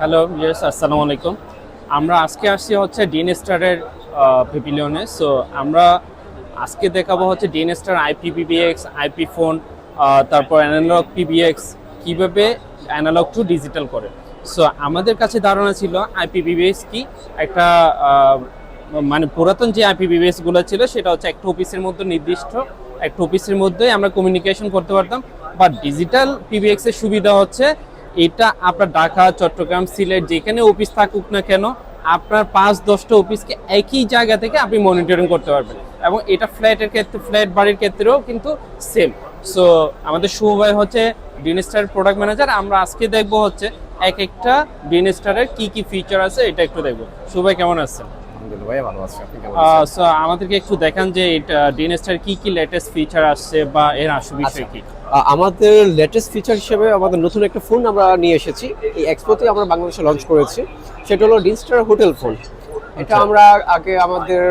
Hello yes আসসালামু আলাইকুম আমরা আজকে আসছি হচ্ছে ডিএন স্টারের পেভিলিয়নে সো আমরা আজকে দেখাবো হচ্ছে DN star IP PBX IP phone তারপর অ্যানালগ পিবিএক্স কীভাবে অ্যানালগ টু ডিজিটাল করে। সো আমাদের কাছে ধারণা ছিল আইপি পিবিএক্স কি একটা মানে পুরাতন যে আইপি গুলো ছিল, সেটা হচ্ছে একটা অফিসের মধ্যে নির্দিষ্ট, একটা অফিসের মধ্যেই আমরা কমিউনিকেশন করতে পারতাম। বাট ডিজিটাল পিবিএক্স এর সুবিধা হচ্ছে এটা আপনার ঢাকা, চট্টগ্রাম, সিলেট, যেখানে অফিস থাকুক না কেন, আপনার পাঁচ দশটা অফিসকে একই জায়গা থেকে আপনি মনিটরিং করতে পারবেন। এবং এটা ফ্ল্যাটের ক্ষেত্রে ফ্ল্যাট বাড়ির ক্ষেত্রেও কিন্তু সেম সো আমাদের শুভ ভাই হচ্ছে ডিনস্টার প্রোডাক্ট ম্যানেজার আমরা আজকে দেখব হচ্ছে এক একটা ডিনস্টারের কি কি ফিচার আছে, এটা একটু দেখব। শুভ ভাই, কেমন আছেন? আলহামদুলিল্লাহ ভাই ভালো আছি। আপনি কেমন আছেন? আমাদেরকে একটু দেখান যে এটা ডিএনএসটার কি কি লেটেস্ট ফিচার আসছে বা এর আসল বিষয় কি? আমাদের লেটেস্ট ফিচার হিসেবে আমাদের নতুন একটা ফোন আমরা নিয়ে এসেছি। এই এক্সপোতে আমরা বাংলাদেশে লঞ্চ করেছি। সেটা হলো ডিনস্টার হোটেল ফোন এটা আচ্ছা। আমরা আগে আমাদের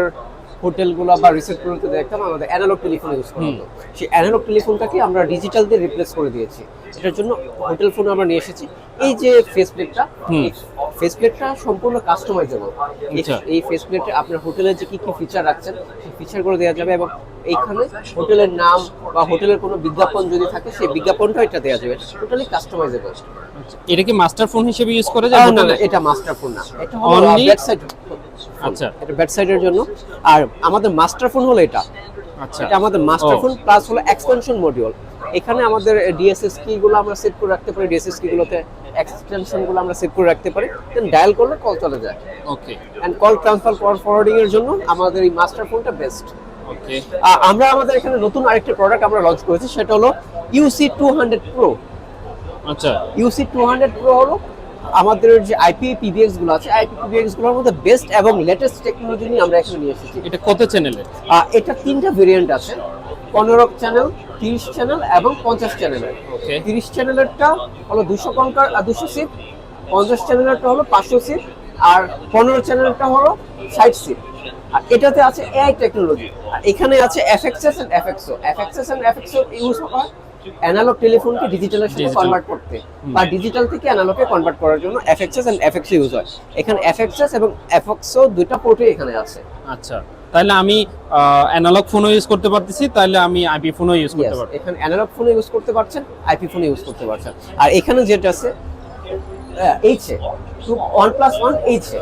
হোটেলগুলো বা রিসেপ্টগুলোতে দেখতাম আমাদের অ্যানালগ টেলিফোন ইউজ করা হতো। সেই অ্যানালগ টেলিফোনটাকে আমরা ডিজিটাল দিয়ে রিপ্লেস করে দিয়েছি। এটার জন্য হোটেল ফোন আমরা নিয়ে এসেছি। এই যে ফেস প্লেটটা। ফেস প্লেটটা সম্পূর্ণ কাস্টমাইজেবল আচ্ছা। এই ফেস প্লেটে আপনার হোটেলে যে কি কি ফিচার রাখছেন সেই ফিচারগুলো দেওয়া যাবে এবং এইখানে হোটেলের নাম বা হোটেলের কোনো বিজ্ঞাপন যদি থাকে সেই বিজ্ঞাপনটা এটা দেওয়া যাবে। টোটালি কাস্টমাইজেবল এটা কি মাস্টার ফোন হিসেবে ইউজ করা যায় না এটা মাস্টার ফোন না। এটা ব্যাক সাইড আচ্ছা। এটা ব্যাক সাইডের জন্য। আর আমাদের মাস্টার ফোন হলো এটা। আচ্ছা। এটা আমাদের মাস্টার ফোন প্লাস হলো এক্সটেনশন মডিউল। এখানে আমাদের ডিএসএস কি গুলো আমরা সেট করে রাখতে পারি। ডিএসএস কি গুলোতে এক্সটেনশনগুলো আমরা সেট করে রাখতে পারি। দেন ডায়াল করলে কল চলে যায়। Okay and call transfer call forwarding এর জন্য আমাদের এই মাস্টার ফোনটা বেস্ট ওকে আমরা আমাদের এখানে নতুন আরেকটা প্রোডাক্ট আমরা লঞ্চ করেছি। সেটা হলো ইউসি টু হান্ড্রেড প্রো আচ্ছা। ইউসি টু হান্ড্রেড প্রো হলো আমাদের যে আইপি পিবিএক্সগুলো আছে আইপি পিবিএক্সগুলোর মধ্যে বেস্ট এবং লেটেস্ট টেকনোলজি নিয়ে আমরা এখানে নিয়ে এসেছি। এটা কত চ্যানেলে এটা তিনটা ভেরিয়েন্ট আছে। পনেরো চ্যানেল তিরিশ চ্যানেল এবং পঞ্চাশ চ্যানেলের তিরিশ চ্যানেলেরটা হলো দুশো কনকার দুশো সিট পঞ্চাশ চ্যানেলেরটা হলো পাঁচশো সিট আর পনেরো চ্যানেলটা হলো ষাট সিট আর এটাতে আছে এআই টেকনোলজি আর এখানে আছে FXS and FXO FXS and FXO use হয় অ্যানালগ টেলিফোনকে ডিজিটালের সাথে কনভার্ট করতে। বা ডিজিটাল থেকে অ্যানালগে কনভার্ট করার জন্য এফএক্সএস এন্ড এফএক্সও ইউজ হয়। এখানে এফএক্সএস এবং এফএক্সও দুইটা পোর্টে এখানে আছে। আচ্ছা। তাহলে আমি অ্যানালগ ফোনও ইউজ করতে পারতেছি তাহলে আমি আইপি ফোনও ইউজ করতে পারব এখানে অ্যানালগ ফোনে ইউজ করতে পারছেন আইপি ফোনে ইউজ করতে পারছেন। আর এখানে যেটা আছে এইচে ওয়ান প্লাস ওয়ান এইচে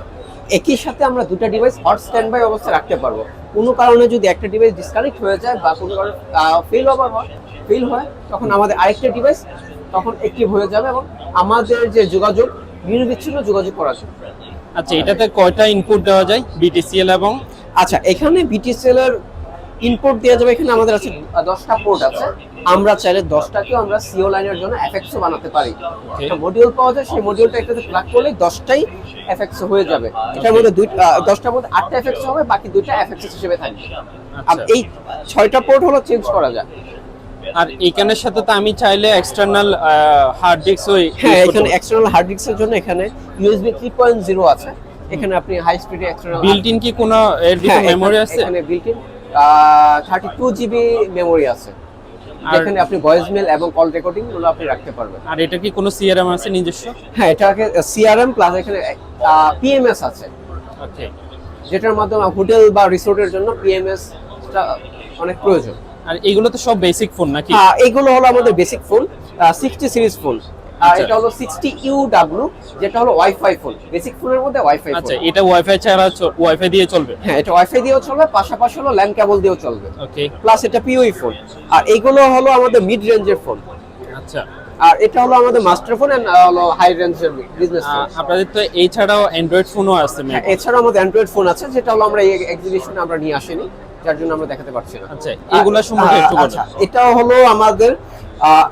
একই সাথে আমরা দুটা ডিভাইস হট স্ট্যান্ড বাই অবস্থায় রাখতে পারব। কোনো কারণে যদি একটা ডিভাইস ডিসকানেক্ট হয়ে যায় বা কোনো কারণে ফেল ওভার হয় ফেল হয় তখন আমাদের আরেকটা ডিভাইস তখন অ্যাক্টিভ হয়ে যাবে এবং আমাদের যে যোগাযোগ নিরবিচ্ছিন্ন যোগাযোগ করা যাবে আচ্ছা এটাতে কয়টা ইনপুট দেওয়া যায়? বিটিসিএল এবং? আচ্ছা এখানে বিটিসিএল এর ইনপুট দেওয়া যাবে। এখানে আমাদের আছে দশটা পোর্ট আছে। আমরা চাইলে দশটাকেও আমরা সিও লাইনের জন্য এফএক্সও বানাতে পারি। একটা মডিউল পাওয়া যায় সেই মডিউলটা একটাতে প্লাগ করলে দশটাই এফএক্স হয়ে যাবে। এটার মধ্যে দুই দশটার মধ্যে আটটা এফএক্স হবে বাকি দুইটা এফএক্স হিসেবে থাকবে। আর আচ্ছা এই ছয়টা পোর্ট হলো চেঞ্জ করা যায় আর এখানের সাথে তো আমি চাইলে এক্সটার্নাল হার্ড ডিস্ক ওই হ্যাঁ এখানে এক্সটার্নাল হার্ড ডিস্কের জন্য এখানে ইউএসবি থ্রি পয়েন্ট জিরো আছে। এখানে আপনি হাই স্পিডে এক্সটার্নাল বিল্ট ইন কি কোনো এর ভিতরে হ্যাঁ, মেমোরি আছে? এখানে built in thirty two GB memory আছে। আর- যেখানে আপনি ভয়েস মেল এবং কল রেকর্ডিংগুলো আপনি রাখতে পারবেন। আর এটা কি কোনো সিআরএম আছে নিজস্ব? হ্যাঁ এটাকে সিআরএম প্লাস এখানে পিএমএস আছে। ওকে। যেটার মাধ্যমে হোটেল বা রিসোর্টের জন্য পিএমএস অনেক প্রয়োজন। আর এগুলো তো সব বেসিক ফোন নাকি? আহ, এগুলো হলো আমাদের basic phone sixty series phone আর আচ্ছা। এটা হলো সিক্সটি ইউ ডাব্লু যেটা হলো ওয়াইফাই ফোন বেসিক ফোনের মধ্যে ওয়াইফাই ফোন আচ্ছা এটা ওয়াইফাই ছাড়া ওয়াইফাই দিয়ে চলবে? হ্যাঁ এটা ওয়াইফাই দিয়েও চলবে পাশাপাশি হলো ল্যান্ড কেবল দিয়েও চলবে। ওকে প্লাস এটা পিওই ফোন আর এইগুলো হলো আমাদের মিড রেঞ্জের ফোন আচ্ছা। আর এটা হলো আমাদের মাস্টার ফোন এন্ড হলো হাই রেঞ্জের বিজনেস ফোন আপনাদের তো এই ছাড়াও অ্যান্ড্রয়েড ফোনও আছে হ্যাঁ, এছাড়াও আমাদের অ্যান্ড্রয়েড ফোন আছে যেটা হলো আমরা এই এক্সিবিশনে আমরা নিয়ে আসিনি যার জন্য আমরা দেখাতে পারছি না। আচ্ছা এগুলা সম্পর্কে একটু আচ্ছা বলুন। এটাও হলো আমাদের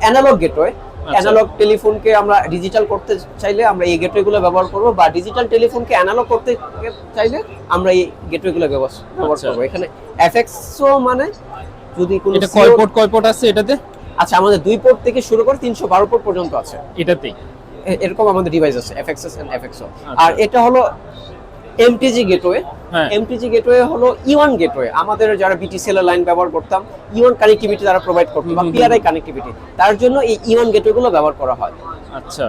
অ্যানালগ গেটওয়ে অ্যানালগ টেলিফোনকে আমরা ডিজিটাল করতে চাইলে আমরা এই গেটওয়ে গুলো ব্যবহার করব বা ডিজিটাল টেলিফোনকে অ্যানালগ করতে চাইলে আমরা এই গেটওয়ে গুলো ব্যবহার আচ্ছা। করব। এখানে এফএক্সও মানে যদি কোনো এটা কয় পোর্ট কয় পোর্ট আছে এটাতে? আচ্ছা আমাদের দুই পোর্ট থেকে শুরু করে তিনশো বারো পোর্ট পর্যন্ত আছে। এটাতেই? এরকম আমাদের ডিভাইস আছে এফএক্সএস এন্ড এফএক্সও আচ্ছা। আর এটা হলো এমটিজি গেটওয়ে হ্যাঁ। এমটিজি গেটওয়ে হলো ইওয়ান গেটওয়ে আমাদের যারা বিটিসিএল লাইন ব্যবহার করতাম ইওয়ান কানেক্টিভিটি তারা প্রোভাইড করতো বা পিআরআই কানেক্টিভিটি তার জন্য এই ইওয়ান গেটওয়ে গুলো ব্যবহার করা হয়। আচ্ছা।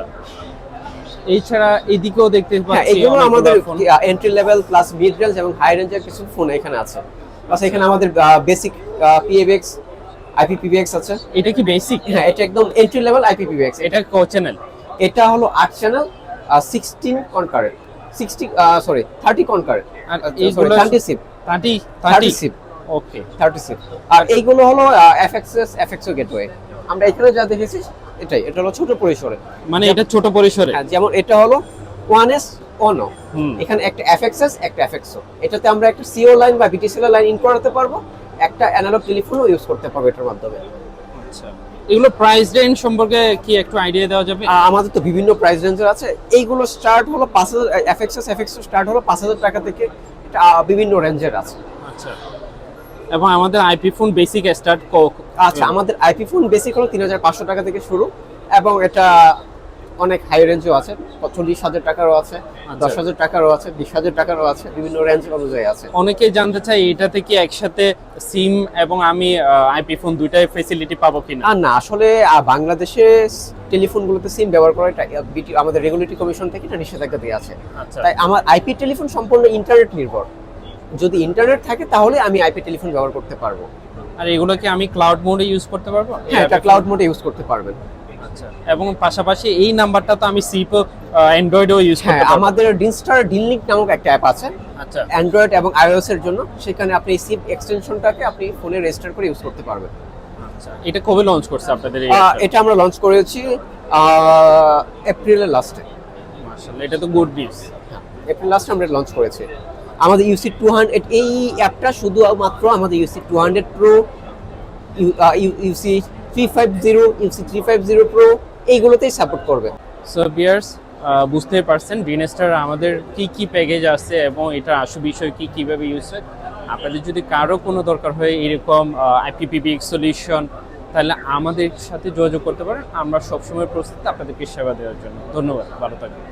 এছাড়া এদিকেও দেখতে হ্যাঁ পাচ্ছি এগুলো আমাদের entry level plus mid range এবং হাই রেঞ্জের কিছু ফোন এখানে আছে। প্লাস এখানে আমাদের বেসিক পিএবিএক্স আইপিপিবিএক্স আছে। এটা কি বেসিক হ্যাঁ এটা একদম এন্ট্রি লেভেল আইপিপিবিএক্স এটা কো চ্যানেল এটা হলো আট channel sixteen concurrent sixty sorry thirty এইগুলো thirty SIP thirty thirty thirty SIP okay thirty SIP আর এইগুলো হলো এফএক্সএস এফএক্সও গেটওয়ে আমরা এখানে যা দেখেছি এটাই এটা হলো ছোট পরিসরে। মানে এটা ছোট পরিসরে? হ্যাঁ যেমন এটা হলো ওয়ান এস অনো হুম। এখানে একটা এফএক্সএস একটা এফএক্সও এটাতে আমরা একটা সিও লাইন বা বিটিসিএল লাইন ইন করাতে পারব। একটা অ্যানালগ টেলিফোনও ইউজ করতে পারব এটার মাধ্যমে। আচ্ছা। এগুলো প্রাইস রেঞ্জ সম্পর্কে কি একটু আইডিয়া দেওয়া যাবে? আমাদের তো বিভিন্ন প্রাইস রেঞ্জের আছে। এইগুলো স্টার্ট হলো পাঁচ হাজার এফএক্সএস এফএক্সও স্টার্ট হলো পাঁচ হাজার টাকা থেকে এটা বিভিন্ন রেঞ্জের আছে। আচ্ছা। এবং আমাদের আইপি ফোন বেসিক স্টার্ট আচ্ছা আমাদের আইপি ফোন বেসিক হলো তিন হাজার পাঁচশো টাকা থেকে শুরু এবং এটা অনেক হাই রেঞ্জও আছে চল্লিশ হাজার টাকারও আছে দশ হাজার টাকারও আছে বিশ হাজার টাকারও আছে বিভিন্ন রেঞ্জ অনুযায়ী আছে। অনেকেই জানতে চাই এটাতে কি একসাথে সিম এবং আমি আইপি ফোন দুইটাই ফেসিলিটি পাবো কিনা। না আসলে বাংলাদেশে টেলিফোনগুলোতে সিম ব্যবহার করা এটা আহ, আমাদের রেগুলেটরি কমিশন থেকে এটা নিষেধাজ্ঞা দিয়ে আছে। আচ্ছা। তাই আমার আইপি টেলিফোন সম্পূর্ণ ইন্টারনেট নির্ভর। যদি ইন্টারনেট থাকে তাহলে আমি আইপি টেলিফোন ব্যবহার করতে পারব। আর এগুলোকে আমি ক্লাউড মোডে ইউজ করতে পারব? হ্যাঁ এটা ক্লাউড মোডে ইউজ করতে পারবেন। আচ্ছা এবং পাশাপাশি এই নাম্বারটা তো আমি সিপও অ্যান্ড্রয়েডও ইউজ করতে পারব। আমাদের ডিনস্টার ডিনলিঙ্ক নামক একটা অ্যাপ আছে। আচ্ছা। অ্যান্ড্রয়েড এবং আইওএস এর জন্য। সেখানে আপনি সিপ এক্সটেনশনটাকে আপনি ফোনে রেজিস্টার করে ইউজ করতে পারবেন। আচ্ছা এটা কবে লঞ্চ করছে আপনাদের এটা আমরা লঞ্চ করেছি এপ্রিলের লাস্টে মাশাআল্লাহ এটা তো গুড নিউজ এপ্রিল লাস্টে আমরা লঞ্চ করেছি। আমাদের ইউসি টু হান্ড্রেড এই অ্যাপটা শুধু মাত্র আমাদের UC two hundred pro UC three five zero three five zero pro এইগুলোতেই support করবে। সো বিয়ার্স বুঝতেই পারছেন গ্রিনস্টার আমাদের কি কি প্যাকেজ আছে এবং এটা আসল বিষয় কি কীভাবে ইউজ হয়। আপনাদের যদি কারও কোনো দরকার হয় এরকম আইপিপিবি সলিউশন তাহলে আমাদের সাথে যোগাযোগ করতে পারেন। আমরা সবসময় প্রস্তুত আপনাদেরকে সেবা দেওয়ার জন্য। ধন্যবাদ, ভালো থাকবেন।